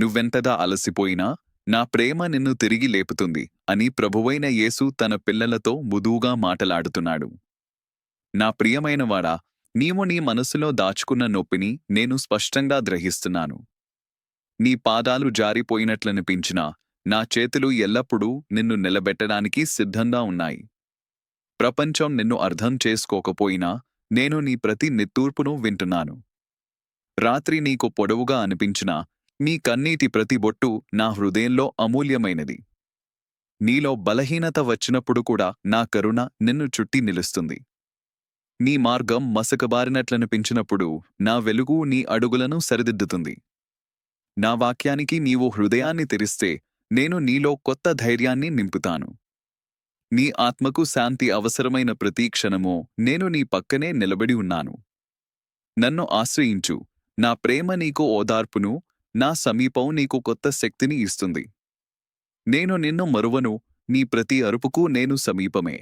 నువ్వెంతగా అలసిపోయినా నా ప్రేమ నిన్ను తిరిగి లేపుతుంది అని ప్రభువైన యేసు తన పిల్లలతో ముదువుగా మాటలాడుతున్నాడు. నా ప్రియమైనవాడా నీవు నీ మనసులో దాచుకున్న నొప్పిని నేను స్పష్టంగా గ్రహిస్తున్నాను. నీ పాదాలు జారిపోయినట్లనిపించినా నా చేతులు ఎల్లప్పుడూ నిన్ను నిలబెట్టడానికి సిద్ధంగా ఉన్నాయి. ప్రపంచం నిన్ను అర్థం చేసుకోకపోయినా నేను నీ ప్రతి నిత్తూర్పును వింటున్నాను. రాత్రి నీకు పొడవుగా అనిపించినా నీ కన్నీటి ప్రతి బొట్టు నా హృదయంలో అమూల్యమైనది. నీలో బలహీనత వచ్చినప్పుడు కూడా నా కరుణ నిన్ను చుట్టి నిలుస్తుంది. నీ మార్గం మసకబారినట్లనిపించినప్పుడు నా వెలుగు నీ అడుగులను సరిదిద్దుతుంది. నా వాక్యానికి నీవు హృదయాన్ని తెరిస్తే నేను నీలో కొత్త ధైర్యాన్ని నింపుతాను. నీ ఆత్మకు శాంతి అవసరమైన ప్రతి క్షణమో నేను నీ పక్కనే నిలబడి ఉన్నాను. నన్ను ఆశ్రయించు. నా ప్రేమ నీకు ఓదార్పును నా సమీపం నీకు కొత్త శక్తిని ఇస్తుంది. నేను నిన్ను మరువను నీ ప్రతి అరుపుకు నేను సమీపమే.